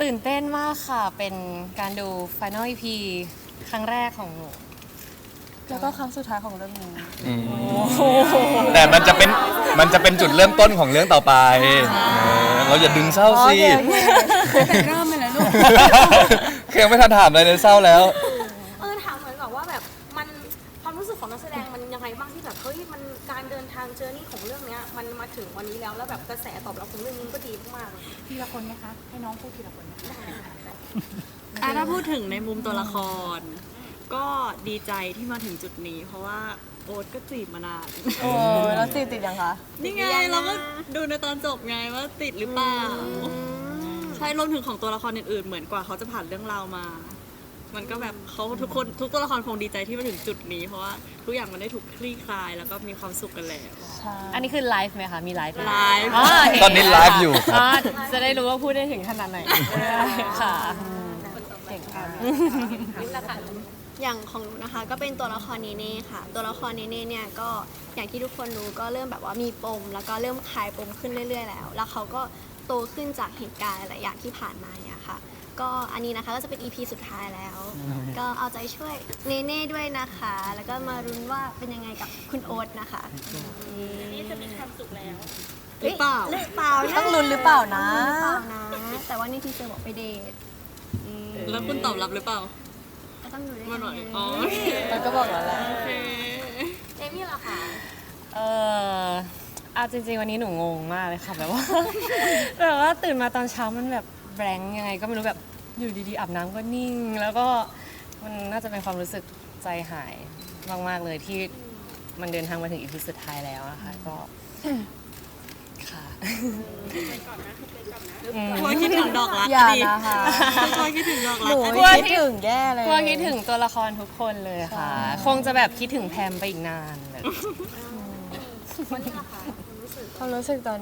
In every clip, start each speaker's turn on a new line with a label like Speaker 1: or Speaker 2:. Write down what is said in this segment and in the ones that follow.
Speaker 1: ตื่นเต้นมากค่ะ เป็นการดู Final EP ครั้งแรกของหนู
Speaker 2: แล้วก็ครั้งสุดท้ายของเรื่องนี้
Speaker 3: อืมแต่มันจะเป็นมันจะเป็นจุดเริ่มต้นของเรื่องต่อไปเออเราอย่าดึงเศร้าสิ
Speaker 2: เริ่มไปแล้วลูก
Speaker 3: เคยังไม่ทันถามอะไรเลยเศร้าแล้ว
Speaker 4: เออถามเหมือนกับว่าแบบมันความรู้สึกของนักแสดงมันยังไงบ้างที่แบบเฮ้ยมันการเดินทางเจอร์นี่ของเรื่องเนี้ยมันมาถึงวันนี้แล้วแล้วแบบกระแสตอบรับของเรื่องนี้ก็ดีมากๆเลย
Speaker 2: ทีละคนไหมคะ ให้น้องพูดทีละคนนะคะ
Speaker 5: อะถ้าพูดถึงในมุมตัวละคร ก็ดีใจที่มาถึงจุดนี้ เพราะว่าโอ๊ตก็จีบมานาน
Speaker 2: โอ้แล้วติดติดยังคะ
Speaker 5: นี่ไงเราก็ดูในตอนจบไงว่าติดหรือเปล่า ใช่รวมถึงของตัวละครอื่นๆ เหมือนกว่าเขาจะผ่านเรื่องราวมา มันก็แบบเขาทุกคนทุกตัวละครคงดีใจที่มาถึงจุดนี้ เพราะว่าทุกอย่างมันได้ถูกคลี่คลายแล้วก็มีความสุขกันแล้ว
Speaker 2: ใช่
Speaker 1: อันนี้คือไลฟ์ไหมคะ มีไลฟ์ไหม
Speaker 5: ไลฟ์
Speaker 1: อ๋อโเค
Speaker 3: ตอนนี้ไลฟ์อยู่ครับ
Speaker 1: อ๋อจะได้รู้ว่าพูดได้ถึงขนาดไหนค่ะ
Speaker 2: เก่งค่ะ
Speaker 6: อย่างของหนูนะคะก็เป็นตัวละครเนเน่ค่ะ ตัวละครเนเน่เนี่ยก็อย่างที่ทุกคนรู้ก็เริ่มแบบว่ามีปม แล้วก็เริ่มคลายปมขึ้นเรื่อย ๆ แล้ว แล้วเขาก็โตขึ้นจากเหตุการณ์หลายอย่างที่ผ่านมาเนี่ยค่ะ ก็อันนี้นะคะก็จะเป็น EP สุดท้ายแล้ว ก็เอาใจช่วยเนเน่ด้วยนะคะ แล้วก็มารุ้นว่าเป็นยังไงกับคุณโอ๊ตนะคะนี่จะมีความสุขแล้ว
Speaker 5: หรือเปล่า
Speaker 6: หรือเปล่าะ
Speaker 2: ต้องลุ้นหรือเปล่านะ
Speaker 6: หรือเปล่านะ แต่ว่านี่ทีเซอร์บอกไปเดทอืม
Speaker 5: แล้วคุณตอบรับหรือเปล่า
Speaker 6: ก็ต้องดูด้วย
Speaker 5: มา
Speaker 6: กัน
Speaker 5: หน่อย
Speaker 6: ไง
Speaker 5: อ๋อ
Speaker 2: มันก็บอกแล้วแหละ
Speaker 5: โอเค
Speaker 4: เอมี่ล่ะคะ
Speaker 1: เออเอาจริงๆวันนี้หนูงงมากเลยค่ะแบบว่าแบบว่าตื่นมาตอนเช้ามันแบบ แบงค์ยังไงก็ไม่รู้แบบอยู่ดีๆอาบน้ำก็นิ่ง แล้วก็มันน่าจะเป็นความรู้สึกใจหายมากๆเลยที่มันเดินทางมาถึงอีพีสุดท้ายแล้วนะคะก็ค่ะอืม
Speaker 5: กลัวคิดถึงดอกรัก
Speaker 2: อย่า
Speaker 5: ดิ
Speaker 2: นะคะ
Speaker 5: กลัวคิดถึงดอก
Speaker 2: ห
Speaker 5: รั
Speaker 2: นู
Speaker 5: ก
Speaker 1: กลัว
Speaker 2: คิดถึงแย่เลย
Speaker 1: กลัวคิดถึงตัวละครทุกคนเลยค่ะ คงจะแบบคิดถึงแพมไปอีกนานแบบ
Speaker 4: วันนี้ล่ะคะความรู้สึก
Speaker 2: ความรู้สึกตอน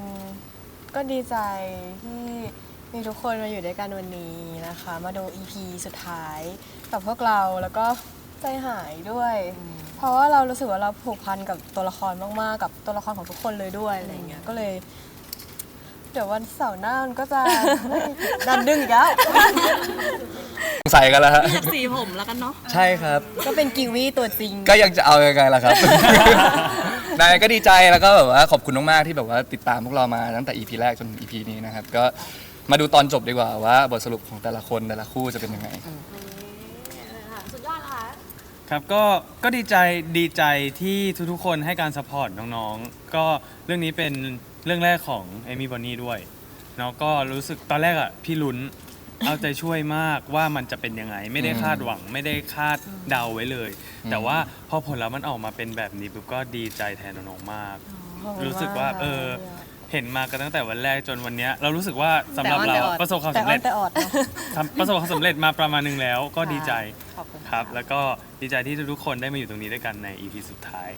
Speaker 2: ก็ดีใจที่ มีทุกคนมาอยู่ด้วยกันวันนี้นะคะ มาดู EP สุดท้ายกับพวกเราแล้วก็ใจหายด้วย เพราะว่าเรารู้สึกว่าเราผูกพันกับตัวละครมากๆ กับตัวละครของทุกคนเลยด้วยอะไรเงี้ยก็เลย เดี๋ยววันเสาร์หน้ามันก็จะ ดันดึงอีกแล้ว
Speaker 3: สงสัยกันแล้วฮะ
Speaker 5: อยากสีผมแล้วกันเนาะ
Speaker 3: ใช่ครับ
Speaker 2: ก็เป็นกิวีตัวจริง
Speaker 3: ก็ยังจะเอายังไงล่ะครับ นายก็ดีใจแล้วก็แบบว่าขอบคุณมากๆที่แบบว่าติดตามพวกเรามาตั้งแต่ EP แรกจนถึง EP นี้นะครับ ก็ มาดูตอนจบดีกว่าว่า บทสรุปของแต่ละคนแต่ละคู่จะเป็นยังไง
Speaker 4: เออค่ะสุดยอดละคะ
Speaker 7: ครับก็ก็ดีใจดีใจที่ทุกๆคนให้การสปอร์ตน้องๆ ก็เรื่องนี้เป็นเรื่องแรกของเอมี่บอนนี่ด้วยเนาะก็รู้สึกตอนแรกอะพี่ลุ้น เอาใจช่วยมากว่ามันจะเป็นยังไง ไม่ได้คาดหวังไม่ได้คาดเดาไว้เลย แต่ว่าพอผลลัพธ์มันออกมาเป็นแบบนี้ปุ๊บก็ดีใจแทนน้องๆมาก รู้สึกว่าเออ เห็นมากันตั้งแต่วันแรกจนวันเนี้ยเรารู้สึกว่าสำหรับ
Speaker 1: แต่
Speaker 7: เรา
Speaker 1: อ่อนแต่ออด
Speaker 7: ประสบความ
Speaker 2: แต่
Speaker 7: สำ
Speaker 2: ออ
Speaker 7: เร็
Speaker 2: ด
Speaker 7: จ
Speaker 2: แต่ออดเนอะ
Speaker 7: ทำประสบความสำเร็จมาประมาณหนึงแล้ว ก็ดีใจ
Speaker 1: ขอบคุณ
Speaker 7: ครับ แล้วก็ดีใจที่ทุกๆคนได้มาอยู่ตรงนี้ด้วยกันใน EP สุดท้าย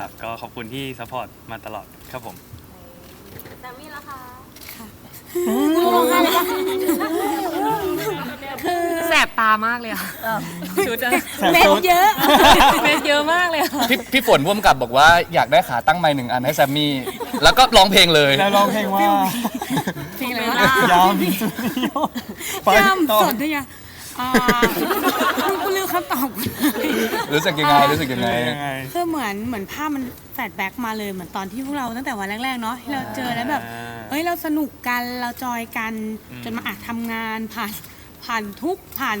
Speaker 7: ครับก็ขอบคุณที่ซัพพอร์ตมาตลอดครับผม
Speaker 4: แซมมี่ล่ะคะ
Speaker 1: แสบตามากเลยอะ
Speaker 2: อ้าว
Speaker 1: ชุดอะ
Speaker 2: เม็ดเยอะ
Speaker 1: เม็ดเยอะมากเลยอะ
Speaker 3: พี่พี่ฝนพ่วงกับบอกว่าอยากได้ขาตั้งไม้หนึ่งอันให้แซมมี่ แล้วก็ร้องเพลงเลย
Speaker 7: แล้วร้องเพลงว่า
Speaker 1: จริงเลย
Speaker 7: ยาวพิงสุดยอดไป
Speaker 8: ย่ำ
Speaker 7: ต่อ
Speaker 8: สดด้วยไงอ่าคุณลืมคำตอบ
Speaker 3: รู้สึกยังไงรู้สึกยังไง
Speaker 7: ยังไง
Speaker 8: คือเหมือนเหมือนภาพมันแฟลชแบ็กมาเลยเหมือนตอนที่พวกเราตั้งแต่วันแรกๆเนาะที่เราเจอแล้วแบบ
Speaker 7: อ่า
Speaker 8: เอ้ยเราสนุกกันเราจอยกัน
Speaker 7: อืม
Speaker 8: จนมาอาจทำงานผ่านผ่านทุกข์ผ่าน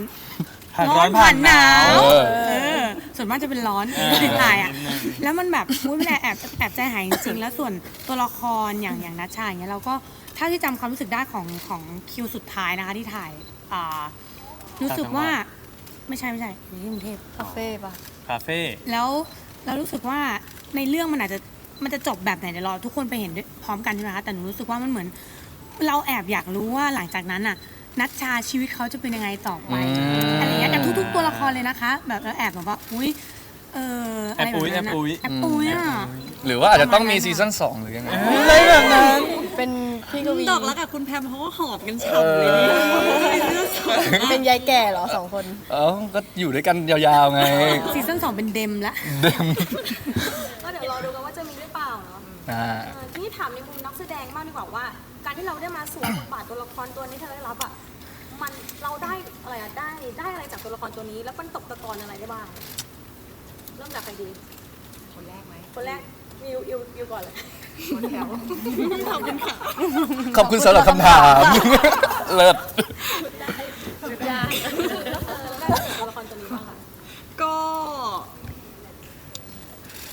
Speaker 7: ผ่านร้อนผ่านหนาว
Speaker 3: เออ
Speaker 8: เออส่วนมากจะเป็นร้อน
Speaker 7: เออ
Speaker 8: ติดถ่ายอะ
Speaker 7: นิดนึง
Speaker 8: แล้วมันแบบมุ้ยแอบแอบใจหายจริงๆแล้วส่วนตัวละครอย่างอย่างนัชชาอย่างเงี้ยเราก็ถ้าที่จำความรู้สึกได้ของของคิวสุดท้ายนะคะที่ถ่ายอ่ารู้สึกว่าไม่ใช่ไม่ใช่อยู่ที่กรุงเทพ
Speaker 2: คาเฟ่ปะ
Speaker 7: คาเฟ่
Speaker 8: แล้วเรารู้สึกว่าในเรื่องมันอาจจะมันจะจบแบบไหนเดี๋ยวรอทุกคนไปเห็นด้วยพร้อมกันใช่ไหมคะแต่หนูรู้สึกว่ามันเหมือน เราแอบอยากรู้ว่าหลังจากนั้นน่ะ นัชชาชีวิตเขาจะเป็นยังไงต่อไป
Speaker 3: อืม
Speaker 8: อะไรอย่างเงี้ยกับทุกๆตัวละครเลยนะคะ แบบเราแอบแบบว่าอุ้ย เอออะไรแบบนั้น
Speaker 7: แอบอุ๊ย
Speaker 8: แอบปุ้ยอะ
Speaker 3: หรือว่าอาจจะต้องมีซีซั่นสองหรือยังไง
Speaker 2: เลยแบบนั้นเป็นพี่กวี
Speaker 5: ดอกรักกับคุณแพมเขาก็หอบกันฉ่ำเลยนี่เสื้อสวย
Speaker 2: เป็นยายแก่เหรอสองคน
Speaker 3: เอ้าก็อยู่ด้วยกันยาวๆไง
Speaker 8: ซีซั่นสองเป็นเดมละ
Speaker 3: เดิม
Speaker 4: ก็เดี๋ยวรอดูกันว่าจะมีหรือเปล่าเนาะ
Speaker 3: อ่า
Speaker 4: เออทีนี้ถามในมุมนักแสดงบ้างดีกว่าว่า การที่เราได้มาสวมบทบาทตัวละครตัวนี้ที่เราได้รับอะมันเราได้อะไรอะได้ได้อะไรจากตัวละครตัวนี้ แล้วมันตกตะกอนอะไรได้บ้าง เริ่มจากใครดี
Speaker 9: คนแรกไหม
Speaker 4: คนแรกวิววิววิวก่อนเลย
Speaker 9: คนแถว
Speaker 5: ขอบคุณค่ะ
Speaker 3: ขอบคุณสำหรับคำถาม เลิศ
Speaker 4: ยากเออได้อะไรจากตัวละครตัวนี้บ้างคะ
Speaker 5: ก็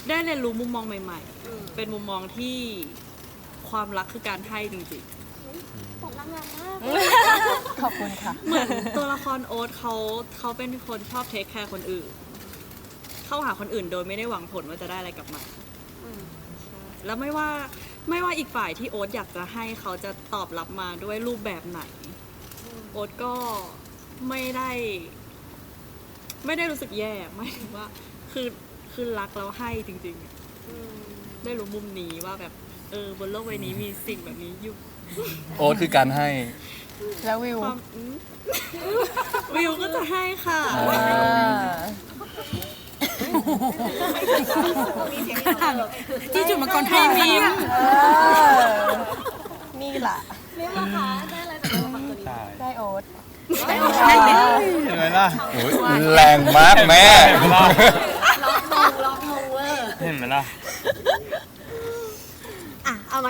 Speaker 5: ได้เรียนรู้มุมมองใหม่
Speaker 4: อืม
Speaker 5: ๆ เป็นมุมมองที่ความรักคือการให้จริง
Speaker 4: ตอบรับงานมาก
Speaker 2: ขอบคุณค่ะ
Speaker 5: ๆ เหมือนตัวละครโอ๊ตเขาเขาเป็นคนชอบเทคแคร์คนอื่น เข้าหาคนอื่น โดยไม่ได้หวังผลว่าจะได้อะไรกลับมา
Speaker 4: อืม
Speaker 5: แล้วไม่ว่าไม่ว่าอีกฝ่ายที่โอ๊ตอยากจะให้เขาจะตอบรับมาด้วยรูปแบบไหน โอ๊ตก็ไม่ได้ ไม่ได้รู้สึกแย่ไม่ถึงว่า คือคือรักแล้วให้จริงๆอะ
Speaker 4: อืม
Speaker 5: ได้รู้มุมนี้ว่าแบบ เออบนโลกใบนี้มีสิ่งแบบนี้อยู่
Speaker 3: โอ๊ตคือการให้
Speaker 2: แล้ววิว
Speaker 5: ความอืมวิวก็จะให้ค่ะ
Speaker 2: อ่า
Speaker 8: ที่จุดมังกรทอง
Speaker 5: ให้มิ้ม
Speaker 2: เออนี่แหละ
Speaker 4: มิ้มล่ะคะได้อะไรจากตัวละครตัวนี้
Speaker 7: ได้
Speaker 2: ได้โอ๊ต
Speaker 7: เห็นไหมล่ะ
Speaker 3: โอ้ยแรงมากแม่
Speaker 7: เห็นไหมล่ะ
Speaker 4: ล็อกมงเวอร์
Speaker 7: เห็นไหมล่ะ
Speaker 6: อะเอาไหม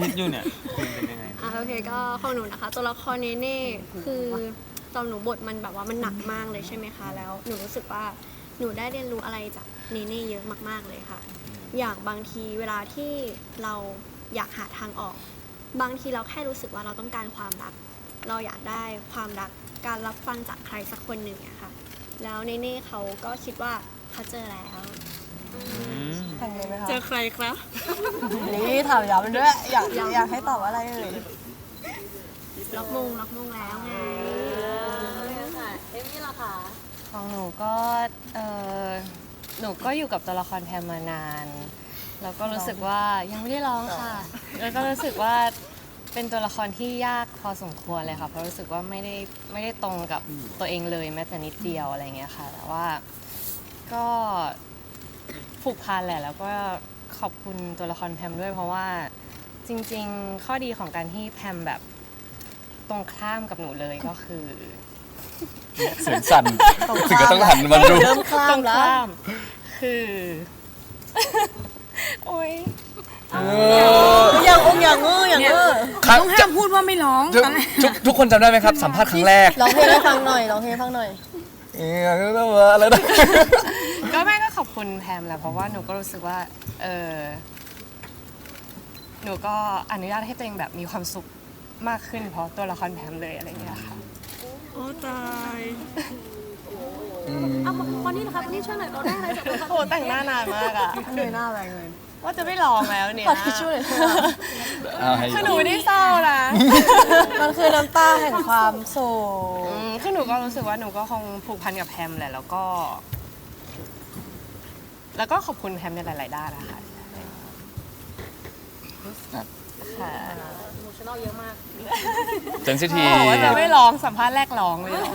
Speaker 7: ทิศอยู่เนี่ยคุณเป็นยังไง
Speaker 6: อะโอเคก็ของหนูนะคะ ตัวละครเนเน่คือ ตอนหนูบทมันแบบว่ามันหนักมากเลยใช่ไหมคะ แล้วหนูรู้สึกว่าหนูได้เรียนรู้อะไรจากเนเน่เยอะมากๆเลยค่ะ อย่างบางทีเวลาที่เราอยากหาทางออก บางทีเราแค่รู้สึกว่าเราต้องการความรัก เราอยากได้ความรักการรับฟังจากใครสักคนหนึ่งอะค่ะ แล้วเนเน่เขาก็คิดว่าเขาเจอแล้ว
Speaker 2: ทันเลยไหมคะ
Speaker 5: เจอใครครับ
Speaker 2: นี่ถามย้ำด้วยอยากอยากให้ตอบว่าอะไรเอ่ย
Speaker 6: ล็อกมงล็อกมงแล้วไง
Speaker 4: ค่ะเอมมี่ล่ะ คะ
Speaker 1: ของหนูก็เออหนูก็อยู่กับตัวละครแพมมานาน แล้วก็รู้สึกว่ายังไม่ได้ร้องค่ะ แล้วก็รู้สึกว่าเป็นตัวละครที่ยากพอสมควรเลยค่ะ เพราะรู้สึกว่าไม่ได้ไม่ได้ตรงกับตัวเองเลยแม้แต่นิดเดียวอะไรเงี้ยค่ะ แต่ว่าก็ผูกพันแหละ แล้วก็ขอบคุณตัวละครแพมด้วยเพราะว่าจริง ๆ ข้อดีของการที่แพมแบบตรงข้ามกับหนูเลยก็คือ
Speaker 3: เสียงสั่นถึงก็ต้องหันมาดู
Speaker 2: เริ่มคลา
Speaker 1: ตร
Speaker 2: ม
Speaker 1: ง
Speaker 2: แล้ว
Speaker 1: ข้ามคือ โอ้ย
Speaker 2: อย่างองอย่างเงืออย่างเงือ
Speaker 3: ครั้ง
Speaker 8: ต้องห้ามพูดว่าไม่ร้อง
Speaker 3: ทุก
Speaker 8: ตอนแรก
Speaker 3: ทุกทุกคนจำได้ไหมครับ สัมภาษณ์ครั้งแรก
Speaker 2: ร้องเพลงให้ฟังหน่อยร้องเพลงให้ฟังหน่อย
Speaker 3: เอ๊ะอะไรนะ
Speaker 1: ก็แม่ก็ขอบคุณแพมแหละเพราะว่าหนูก็รู้สึกว่า เออหนูก็อนุญาตให้ตัวเองแบบมีความสุขมากขึ้นเพราะตัวละครแพมเลยอะไรอย่างเงี้ยค่ะ
Speaker 5: โอ้ตาย
Speaker 4: เอาวันนี้นะคะวันนี้ช่วยหน่อยเราได้อะไรจากตัวละคร
Speaker 1: โอ้แต่งหน้านานมากอะ
Speaker 2: เหนื่อยหน้าอะไรเลย
Speaker 1: ว่าจะไม่ลองแล้วเนี่ย
Speaker 2: ขอทิชชู่หน่อย
Speaker 3: เอาให้
Speaker 1: คือหนูไม่ได้เศร้านะ
Speaker 2: มันคือน้ำตาแห่งความโศ
Speaker 1: อื
Speaker 2: ก
Speaker 1: มคือหนูก็รู้สึกว่าหนูก็คงผูกพันกับแพมแหละแล้วก็ แล้วก็ขอบคุณแพมในหลาย ๆ ด้านนะคะค่ะ
Speaker 4: อิโม ชั่นอลเยอะมาก
Speaker 3: เซนซิที
Speaker 1: บอกว่าจะไม่ร้องสัมภาษณ์แรกร้องเลยเหรอ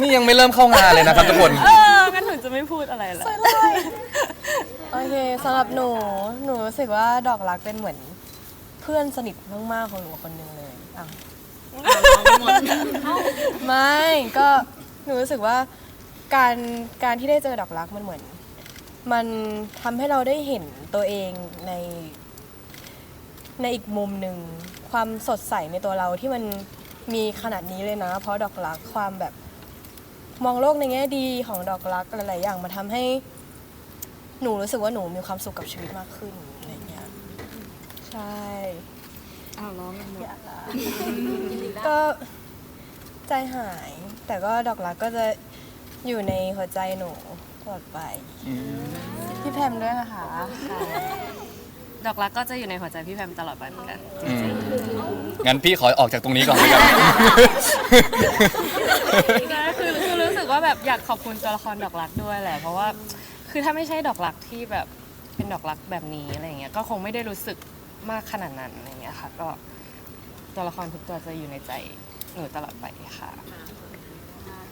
Speaker 3: นี่ยังไม่เริ่มเข้างานเลยนะครับทุกคน
Speaker 1: เอองั้นหนูจะไม่พูดอะไรละ
Speaker 2: โอเคสำหรับหนู หนูรู้สึกว่าดอกรักเป็นเหมือน เพื่อนสนิทมากๆของหนูคนหนึ่งเลยอะไม่ก็หนูรู้สึกว่าการการที่ได้เจอดอกรักมันเหมือน มันทำให้เราได้เห็นตัวเองใน ในอีกมุมหนึ่งความสดใสในตัวเราที่มันมีขนาดนี้เลยนะ เพราะดอกรักความแบบมองโลกในแง่ดีของดอกรักหลายๆอย่างมาทำให้หนูรู้สึกว่าหนูมีความสุขกับชีวิตมากขึ้นอะไรเงี้ยใช่
Speaker 5: อ้าวร้องกันหมด
Speaker 2: ก็ใจหาย แต่ก็ดอกรักก็จะอยู่ในหัวใจหนูตลอดไป พี่แพมด้วยนะคะ
Speaker 1: ดอกรักก็จะอยู่ในหัวใจพี่แพมตลอดไปเหมือนกันจ
Speaker 3: อื
Speaker 1: ริง
Speaker 3: มงั้นพี่ขอออกจากตรงนี้ก่อนเลยกัน
Speaker 1: ๆนะคือคือรู้สึกว่าแบบอยากขอบคุณตัวละครดอกรักด้วยแหละ เพราะว่าคือถ้าไม่ใช่ดอกรักที่แบบเป็นดอกรักแบบนี้อะไรเงี้ยก็คงไม่ได้รู้สึกมากขนาดนั้นอะไรเงี้ยค่ะ ก็ตัวละครทุกตัวจะอยู่ในใจหนูตลอดไปค่ะ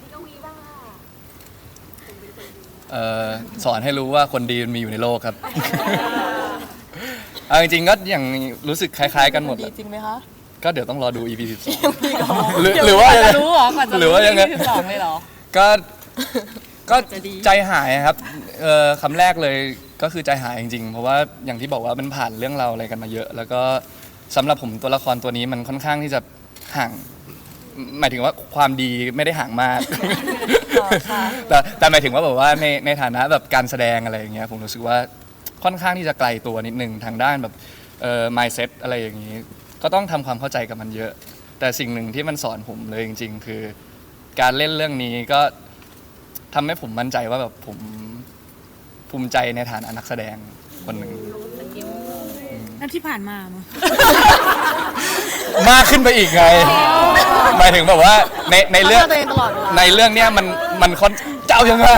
Speaker 4: พี่กวีบ้างค่ะ
Speaker 3: เอ่อสอนให้รู้ว่าคนดีมันมีอยู่ในโลกครับ เอาจริงๆก็อย่างรู้สึกคล้าย ๆ กันหมด
Speaker 2: ดี
Speaker 3: อะ
Speaker 2: จริงไหมคะ
Speaker 3: ก็เดี๋ยวต้องรอดู EP 12 หรือหรือว่า
Speaker 1: ก่อนจะรู้เหรอก่อนจะ
Speaker 3: หรือว่ายังไง
Speaker 1: สิบสองเลยเหรอ
Speaker 3: ก็ก็ใจหายครับเออคำแรกเลยก็คือใจหายจริงๆ เพราะว่าอย่างที่บอกว่ามันผ่านเรื่องราวอะไรกันมาเยอะ แล้วก็สำหรับผมตัวละครตัวนี้มันค่อนข้างที่จะห่าง หมายถึงว่าความดีไม่ได้ห่างมาก
Speaker 2: อ๋อค่ะ
Speaker 3: แต่แต่หมายถึงว่าแบบว่าในในฐานะแบบการแสดงอะไรอย่างเงี้ยผมรู้สึกว่า ค่อนข้างที่จะไกลตัวนิดนึงทางด้านแบบเอ่อ mindset อะไรอย่างนี้ ก็ต้องทำความเข้าใจกับมันเยอะ แต่สิ่งหนึ่งที่มันสอนผมเลยจริง ๆ คือ การเล่นเรื่องนี้ก็ทำให้ผมมั่นใจว่าแบบผมภูมิใจในฐานะนักแสดงคนหนึ่ง
Speaker 8: แล้วที่ผ่านมามั้ง
Speaker 3: มากขึ้นไปอีกไงหมายถึงแบบว่าในในเรื่อง
Speaker 2: พัฒนาตัวเองตลอดเวลา
Speaker 3: ในเรื่องเนี้ยมันมันค่อนเจ้ายังไง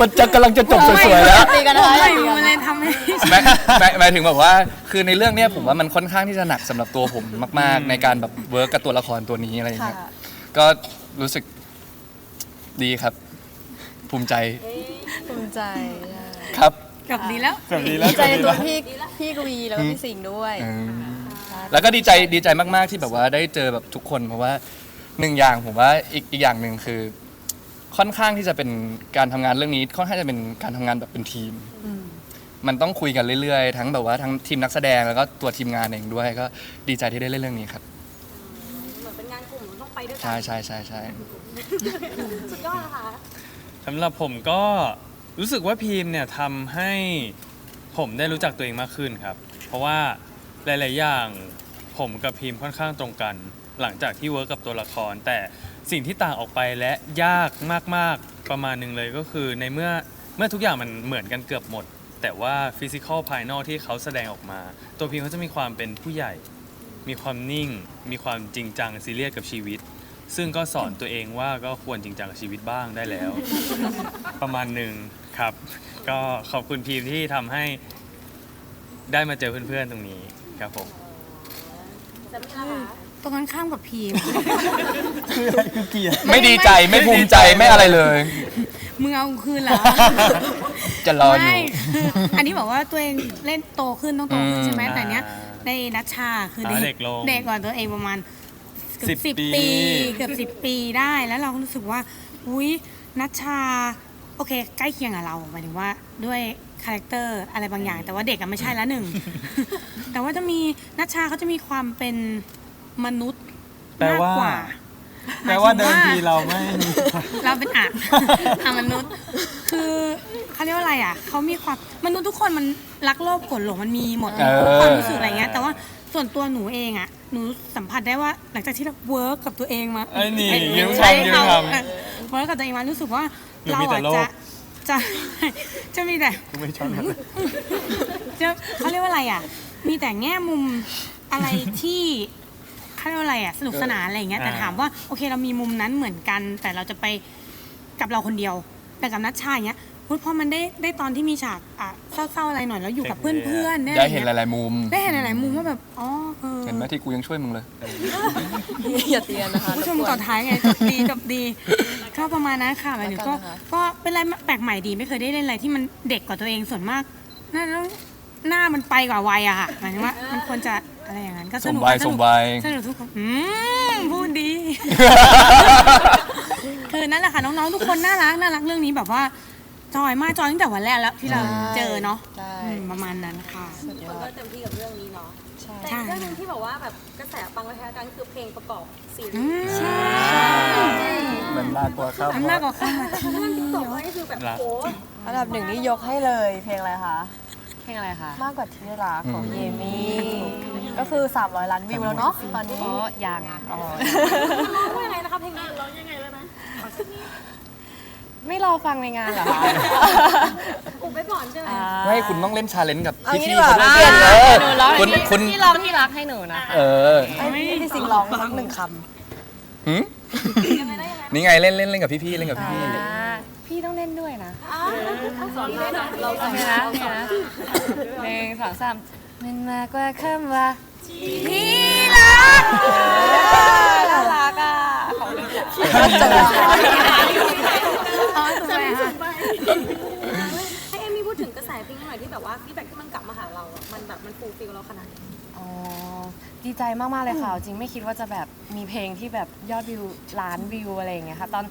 Speaker 3: มันจะกำลังจะจบสวยๆแล้ว
Speaker 2: ตีกันนะคะ
Speaker 8: ไม่
Speaker 2: ตี
Speaker 8: รู้
Speaker 2: กัน
Speaker 8: อะไรทำให้
Speaker 3: หมายหมายหมายถึงแบบว่าคือในเรื่องเนี้ยผมว่ามันค่อนข้างที่จะหนักสำหรับตัวผมมาก ๆ ในการแบบเวิร์กกับตัวละครตัวนี้อะไรอย่าง
Speaker 2: ค่ะ
Speaker 3: เงี้ยก็รู้สึกดีครับ ภูมิใจ
Speaker 2: ภูมิใจ
Speaker 3: ครับ
Speaker 8: เกับดีแล้ว
Speaker 7: แบบนี้แล้ว
Speaker 2: ดีใจในตัวพี่พี่กวีแล้วก็พี่สิงห์ด้วย
Speaker 3: อืมแล้วก็ดีใจดีใจมาก ๆ ที่แบบว่าได้เจอแบบทุกคน เพราะว่าหนึ่งอย่างผมว่าอีกอีกอย่างหนึ่งคือ ค่อนข้างที่จะเป็นการทำงานเรื่องนี้ค่อนข้างจะเป็นการทำงานแบบเป็นทีมมันต้องคุยกันเรื่อยๆ ทั้งแบบว่าทั้งทีมนักแสดงแล้วก็ตัวทีมงานเองด้วยก็ดีใจที่ได้เล่นเรื่องนี้ครับ
Speaker 4: เหมือนเป็นงานกลุ่มต้องไปด้วยกั
Speaker 3: ใช่ใช่ใช่ใช่
Speaker 4: สุดยอดนะคะ
Speaker 7: สำหรับผมก็รู้สึกว่าพีมเนี่ยทำให้ผมได้รู้จักตัวเองมากขึ้นครับ เพราะว่าหลาย ๆ อย่างผมกับพีมค่อนข้างตรงกัน หลังจากที่เวิร์กกับตัวละคร แต่ สิ่งที่ต่างออกไปและยากมากๆประมาณหนึ่งเลยก็คือในเมื่อเมื่อทุกอย่างมันเหมือนกันเกือบหมด แต่ว่าฟิสิกอลภายนอกที่เขาแสดงออกมา ตัวพีมเขาจะมีความเป็นผู้ใหญ่ มีความนิ่ง มีความจริงจังซีเรียสกับชีวิต ซึ่งก็สอนตัวเองว่าก็ควรจริงจังกับชีวิตบ้างได้แล้ว ประมาณหนึ่งครับ ก็ขอบคุณพีมที่ทำให้ได้มาเจอเพื่อนๆตรงนี้ครับผม
Speaker 4: จะมีอะไรคะ
Speaker 8: ตรงกันข้ามกับพีม
Speaker 3: ไม่ดีใจไม่ภูมิใจไม่อะไรเลย
Speaker 8: มึงเอากูคืนเหรอ
Speaker 3: จะรออยู่
Speaker 8: ไม่คืออันนี้บอกว่าตัวเองเล่นโตขึ้นต้องโตขึ้นใช่ไหม
Speaker 7: อืม
Speaker 8: แต่เนี้ยในนัชชาคือ
Speaker 7: อ่าเด็กลง
Speaker 8: เด็กกว่าตัวเองประมาณเกือบ
Speaker 7: สิ
Speaker 8: สิ
Speaker 7: บบปี
Speaker 8: ปีเกือบสิบปีได้แล้วเราก็รู้สึกว่าอุ้ยนัชชาโอเค ใกล้เคียงกับเราหมายถึงว่าด้วยคาแรคเตอร์อะไรบางอย่าง แต่ว่าเด็กอะไม่ใช่ละหนึ่ง แต่ว่าจะมีนัชชาเขาจะมีความเป็น มนุษย์
Speaker 7: แปล
Speaker 8: มาก
Speaker 7: ว่า
Speaker 8: กว่า
Speaker 7: แปลว่า
Speaker 8: หม
Speaker 7: เดิ
Speaker 8: ย
Speaker 7: ม
Speaker 8: ถึง
Speaker 7: ทีเราไม่มี
Speaker 8: เราเป็นอะอะมนุษย์ คือเขาเรียกว่าอะไรอะเขามีความมนุษย์ทุกคนมันรักโลภโกรธหลงมันมีหมด
Speaker 3: เออ
Speaker 8: ความรู้สึกอะไรเงี้ยแต่ว่าส่วนตัวหนูเองอะหนูสัมผัสได้ว่าหลังจากที่เราเวิร์กกับตัวเองมา
Speaker 7: ไอ้นี่
Speaker 8: เอ้
Speaker 7: ยิ้ม
Speaker 8: ใช้
Speaker 7: คำยิ้ม
Speaker 8: คำ
Speaker 7: คำ
Speaker 8: เออเวิร์กกับตัวเองมารู้สึกว่า
Speaker 7: หรือ
Speaker 8: เรา
Speaker 7: มีแต่
Speaker 8: อะ
Speaker 7: โลภ
Speaker 8: จะจะจะมีแต่
Speaker 7: ไม่ชอบนะ
Speaker 8: จะเขาเรียกว่าอะไรอะ มีแต่แง่มุมอะไรที่ เขาเรียกว่าอะไรอะสนุกสนานอะไรอย่างเงี้ยแต่
Speaker 7: อ่า
Speaker 8: ถามว่าโอเคเรามีมุมนั้นเหมือนกัน แต่เราจะไปกับเราคนเดียว แต่กับนัชชาอย่างเงี้ยพูดพอมันได้ได้ตอนที่มีฉากอะเศร้าๆอะไรหน่อยแล้วอยู่กับเพื่อนๆ
Speaker 3: ได้เห็นหลายๆมุม
Speaker 8: ได้เห็นหลายๆมุมว่าแบบอ๋อเออ
Speaker 3: เห็นไหมที่กูยังช่วยมึงเลย
Speaker 2: อย่าเตียนนะคะ
Speaker 8: ผู้ชมต่อท้ายไงจบดีจบดีก็ประมาณนั้นค่ะหมายถึงก็
Speaker 2: แล้วกันนะคะ
Speaker 8: ก็เป็นอะไรแปลกใหม่ดีไม่เคยได้เล่นอะไรที่มันเด็กกว่าตัวเองส่วนมากน่าจะต้องหน้ามันไปกว่าวัยอะค่ะหมายถึงว่ามันควรจะ อะไรอย่างนั้นก็ส
Speaker 3: สม
Speaker 8: นุก
Speaker 3: วัย
Speaker 8: ส
Speaker 3: ส
Speaker 8: นุ
Speaker 3: ม
Speaker 8: ก
Speaker 3: วัย
Speaker 8: สนุกทุกคนอืมพูดดี คือนั่นแหละค่ะน้องๆทุกคนน่ารักน่ารักเรื่องนี้แบบว่า จอยมากจอยตั้งแต่วันแรกแล้วที่เราเจอเนาะ
Speaker 2: ใช่
Speaker 8: อืมประมาณนั้นค่ะ
Speaker 2: สุดย
Speaker 4: คน
Speaker 2: อ
Speaker 4: ก็
Speaker 2: ด
Speaker 4: เต็มที่กับเรื่องนี้เนาะ
Speaker 2: ใช่
Speaker 4: แต่
Speaker 8: ใช่
Speaker 4: อีกเรื่องหนึงที่แบบว่าแบบกระแสปังระแคะกันคือเพลงประกอบซีรี
Speaker 8: อื
Speaker 4: ส์
Speaker 8: มใช่
Speaker 3: มันน่ากลัวครับ
Speaker 8: อันน่ากว่าเข้ามา
Speaker 4: แต่ถ้ามันตกนี่คือแบบ
Speaker 7: รัก
Speaker 4: โอ้
Speaker 2: อันดับหนึ่งนี่ยกให้เลยเพลงอะไรคะ
Speaker 1: เพลงอะไรคะ
Speaker 2: มากกว่าที่รักของ
Speaker 3: อืม
Speaker 2: เยมี่ก็คือ 300 ล้านวิวแล้วเนาะตอนนี้
Speaker 1: อ๋อยังอ๋อ
Speaker 4: ร้องว่ายังไงนะคะเพลงนี้ร้องยังไงแล้วนะ
Speaker 1: ไม่รอฟังในงานเหรอคะ
Speaker 4: อุบไว้ก่อนใช่ไหม
Speaker 1: อ่า
Speaker 3: ไม่คุณต้องเล่นชาเลนจ์กับ
Speaker 2: เอางี้
Speaker 3: พี่
Speaker 2: ดี
Speaker 3: ๆ
Speaker 2: กว่า
Speaker 3: เขาด้วย
Speaker 2: อ่า
Speaker 3: เออ
Speaker 1: หนูร้อง
Speaker 3: คุณ
Speaker 1: ที่
Speaker 3: คุณ
Speaker 1: ที่ร้องที่รักให้หนูนะคะ
Speaker 3: เออ
Speaker 2: ให้พี่สิงห์ร้องสักหนึ่งค
Speaker 3: หืมนี่ไงเล่นเล่นเล่นกับพี่ๆเล่นกับพี่
Speaker 1: อ่า พี่ต้องเล่นด้วยนะ
Speaker 4: อ้าวทั้งสองนี้เลยนะเรา
Speaker 1: โอเคนะโอเคนะหนึ่งสองสามมันมากกว่าคำว่าพี่รักน่ารักอะขอบคุณค่ะ
Speaker 8: อ๋อถูกไหมคะ
Speaker 4: ให้เอมมี่พูดถึงกระแสเพลงหน่อยน่อยที่แบบว่าฟีดแบ็กที่มันกลับมาหาเราอะมันแบบมันฟูลฟิลเราขนาดไหน
Speaker 1: อ๋อดีใจมาก ๆ เลยค่ะ จริงไม่คิดว่าจะแบบมีเพลงที่แบบยอดวิวล้านวิวอะไรอย่างเงี้ยค่ะ ตอน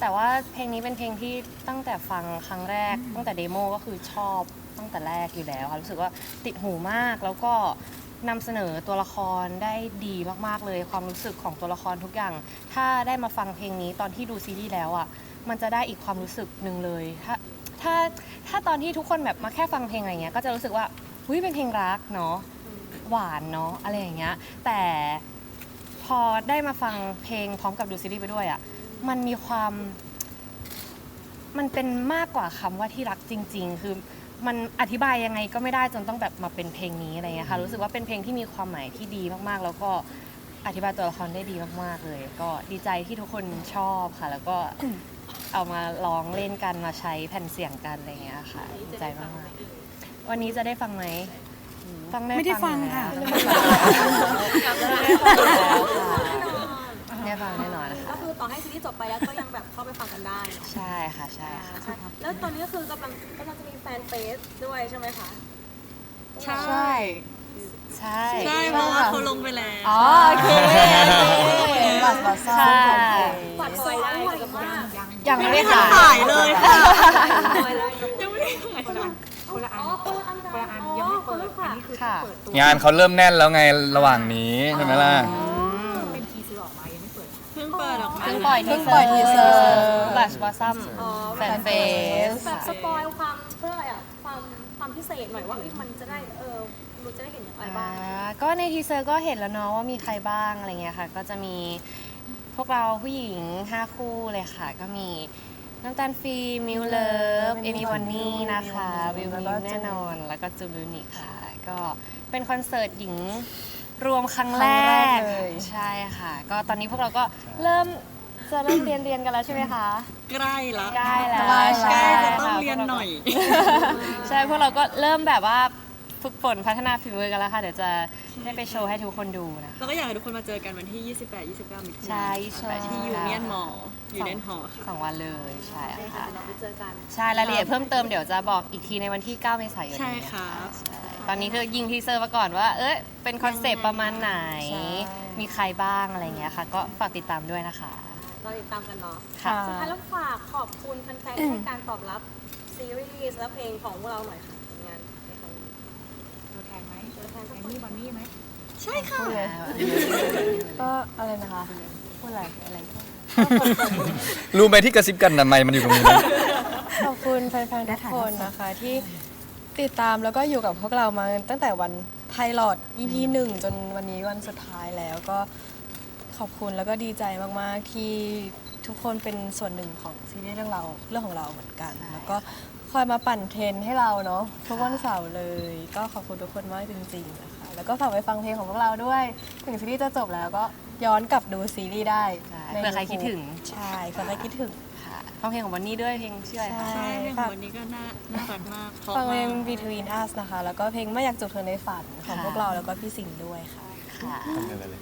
Speaker 1: แต่ว่าเพลงนี้เป็นเพลงที่ตั้งแต่ฟังครั้งแรก ตั้งแต่เดโมก็คือชอบตั้งแต่แรกอยู่แล้วค่ะรู้สึกว่าติดหูมากแล้วก็นำเสนอตัวละครได้ดีมากๆเลย ความรู้สึกของตัวละครทุกอย่าง ถ้าได้มาฟังเพลงนี้ตอนที่ดูซีรีส์แล้วอะมันจะได้อีกความรู้สึกหนึ่งเลยถ้าถ้าถ้าตอนที่ทุกคนแบบมาแค่ฟังเพลงอะไรเงี้ยก็จะรู้สึกว่าอุ้ยเป็นเพลงรักเนาะหวานเนาะอะไรอย่างเงี้ยแต่พอได้มาฟังเพลงพร้อมกับดูซีรีส์ไปด้วยอะ่ะ มันมีความมันเป็นมากกว่าคำว่าที่รักจริง ๆ คือมันอธิบายยังไงก็ไม่ได้จนต้องแบบมาเป็นเพลงนี้อะไรเงี้ยค่ะ รู้สึกว่าเป็นเพลงที่มีความหมายที่ดีมากๆ แล้วก็อธิบายตัวละครได้ดีมากๆเลย ก็ดีใจที่ทุกคนชอบค่ะ แล้วก็ เอามาร้องเล่นกันมาใช้แผ่นเสียงกันอะไรเงี้ยค่ะดีใจมากๆวันนี้จะได้ฟังไหมฟังได้
Speaker 8: ไม่ได้ฟัง
Speaker 1: อยู่
Speaker 8: ค่ะ
Speaker 1: แล้วได้ฟังแน่นอนค่ะ
Speaker 4: ก็คือ ต่อให้ซีรีส์จบไปแล้วก็ยังแบบเข้าไปฟังกันได้
Speaker 1: ใช่ค่ะใช่ค่ะ
Speaker 4: ใช่แล้วตอนนี้ก็คือกำลังกำลังจะมีแฟนเฟสด้วยใช่ไหมคะ
Speaker 5: ใช่
Speaker 2: ใช่
Speaker 1: ใช่
Speaker 5: ใช่เพราะว่าเขาลงไปแล้ว
Speaker 1: อ๋อโอเคโอเค
Speaker 2: บัตรบัตรซ่า
Speaker 1: ใช่
Speaker 4: ปัดซอยได้ไวมาก
Speaker 1: ยังไม่ได้ขาย
Speaker 5: ขายเลยค่ะ
Speaker 4: ซอยได้
Speaker 5: ยังไม่ได้ขาย
Speaker 9: คนละอันคนละอัน
Speaker 4: อ๋อคนละอัน
Speaker 9: คนละอันยังไม่เปิด
Speaker 4: ค่ะ
Speaker 9: อันนี้คือ
Speaker 1: ค่ะ
Speaker 9: เปิดตัว
Speaker 3: งานเขาเริ่มแน่นแล้วไงระหว่างนี้ใช่ไหมล่ะ
Speaker 9: เป็
Speaker 5: ปิดออกมา
Speaker 1: เพิ่งปล่อย
Speaker 2: เพิ่
Speaker 1: ที
Speaker 2: ง
Speaker 1: เซ
Speaker 2: ปล่
Speaker 1: อ
Speaker 2: อย
Speaker 1: ร์
Speaker 2: ทีเซอร์
Speaker 1: บัชบอซัม
Speaker 4: อ๋อ
Speaker 1: แฟนเฟส
Speaker 4: แบบสปอยความเพื่ออะไรอะความความพิเศษหน่อยว่าเอ้ยมันจะได้เออรู้จะได้เห็นอะไรบ้าง
Speaker 1: อ่าก็ในทีเซอร์ก็เห็นแล้วเนาะว่ามีใครบ้างอะไรเงี้ยค่ะ ก็จะมีพวกเราผู้หญิง 5 คู่เลยค่ะ ก็มีน้ำตาลฟีมิวเลิฟ เอมิวันนี่นะคะ วิว
Speaker 2: แล้ว
Speaker 1: มิ
Speaker 2: ก็
Speaker 1: ว
Speaker 2: จู
Speaker 1: แน่
Speaker 2: นิ
Speaker 1: นอน แล้วก็จูบิวนิค่ะ ก็เป็นคอนเสิร์ตหญิงรวมครั้งแร
Speaker 2: ครั้งแร
Speaker 1: ก
Speaker 2: กเลย
Speaker 1: ใช่ค่ะ ก็ตอนนี้พวกเราก็เริ่ม จะเริ่มเรียนเรียนกันแล้วใช่ไหมคะ
Speaker 5: ใกล้แล้ว
Speaker 1: ใกล้แล้ว
Speaker 2: ใกล้แล้ว
Speaker 5: ใกล้จะ
Speaker 1: ใช่
Speaker 5: ต้อง
Speaker 1: ค่ะ
Speaker 5: เรียนหน่อย
Speaker 1: ใช่พวกเราก็เริ่มแบบว่าฝึกฝนพัฒนาฝีมือกันแล้วค่ะเดี๋ยวจะได้ไปโชว์ให้ทุกคนดูนะคะ
Speaker 5: แล้วก็อยากให้ทุกคนมาเจอกันวันที่ 28 29มิถุนายน
Speaker 1: ใช่
Speaker 5: ใช่ที่ยูเนียนมอลยูเนียนหอค่ะ
Speaker 1: สองวันเลยใช่
Speaker 4: ใช่
Speaker 1: ค่ะ
Speaker 4: ค่ะเราไปเจอกัน
Speaker 1: ใช่รายละเอียดเพิ่มเติมเดี๋ยวจะบอกอีกทีในวันที่ 9 เมษายน
Speaker 5: ใช่
Speaker 1: นี้
Speaker 5: ค่ะ
Speaker 1: ใช่ตอนนี้คือยิงทีเซอร์มาก่อนว่า เอ้ยเป็นคอนเซปต์ประมาณไหน
Speaker 2: ใช่
Speaker 1: มีใครบ้างอะไรเงี้ยค่ะ ก็ฝากติดตามด้วยนะคะ
Speaker 4: เราติดตามกันเนาะ
Speaker 1: ค่ะ
Speaker 4: สุดท้ายแล้วฝากขอบคุณแฟนๆที่ให้การตอบรับซีรีส์และเพลงของพวกเราหน่อยค่ะผลงานในครั้งนี้
Speaker 9: ตัวแทนไหม
Speaker 4: ตัวแทนสั
Speaker 9: แอกน
Speaker 4: คน
Speaker 9: นี่บอนนี่ไหม
Speaker 5: ใช่ค่ะ
Speaker 2: พูดเลยก็อะไรนะคะพูดอะไรอะไร
Speaker 3: รู้ไหมที่กระซิบกันนะไมค์มันอยู่ตรงนี้นะ
Speaker 2: ขอบคุณแฟนๆทุกคนนะคะ ที่ติดตามแล้วก็อยู่กับพวกเรามาตั้งแต่วันไพลอต EP หนึ่งจนวันนี้วันสุดท้ายแล้วก็ ขอบคุณแล้วก็ดีใจมาก ๆ ที่ทุกคนเป็นส่วนหนึ่งของซีรีส์เรื่องเราเรื่องของเราเหมือนกัน แล้วก็คอยมาปั่นเทรนให้เราเนาะทุกวันเสาร์เลย ก็ขอบคุณทุกคนมากจริง ๆ นะคะ แล้วก็ฝากไปฟังเพลงของพวกเราด้วย ถึงซีรีส์จะจบแล้วก็ย้อนกลับดูซีรีส์ได้
Speaker 1: ใช่
Speaker 2: ใน
Speaker 1: เผื่อใคร
Speaker 2: YouTube
Speaker 1: คิดถึง
Speaker 2: ใช่เผื่อใครคิดถึง
Speaker 1: ค่ะฟังเพลงของวันนี้ด้วยเพลงชื่ออะไรคะ
Speaker 5: ใช่เพลงของวันนี้ก็น่าน่ารักมากเพราะ
Speaker 2: ฟังเพล
Speaker 5: มางก
Speaker 2: Between Us นะคะ แล้วก็เพลงไม่อยากจบเธอในฝันของ
Speaker 1: ค่ะ
Speaker 2: พวกเราแล้วก็พี่สิงห์ด้วยค่ะ
Speaker 1: ค่ะ
Speaker 7: ทำอะไรเลย